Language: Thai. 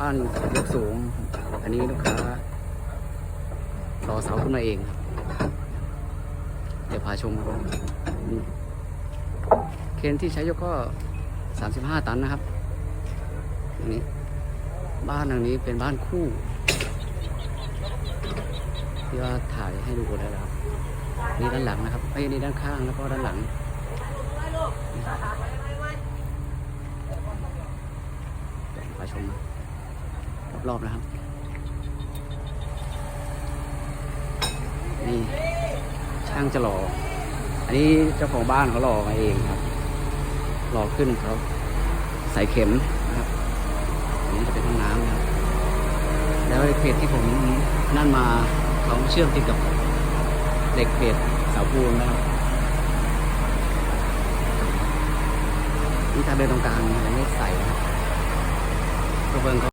บ้านยกสูง อันนี้ลูกค้าต่อเสาขึ้นมาเองเดี๋ยวพาชมครับนี่เคนที่ใช้ยกก็ 35 ตันนะครับอันนี้บ้านหลังนี้เป็นบ้านคู่ที่ว่าถ่ายให้ดูแล้วครับนี่ด้านหลังนะครับไอ้ยนี่ด้านข้างแล้วก็ด้านหลังมาชม รอบๆนะครับ นี่ ช่างจะหล่อ อันนี้เจ้าของบ้านเขาหล่อมาเองครับหล่อขึ้นเขาใส่เข็มนะครับอันนี้จะเป็นห้องน้ำนะครับ แล้วเพจที่ผมนั่นมาเขาเชื่อมติดกับเหล็กเพจเสาปูนนะครับนี่ทางเดินตรงกลางยังไม่ใส่นะครับกระเบื้องเขา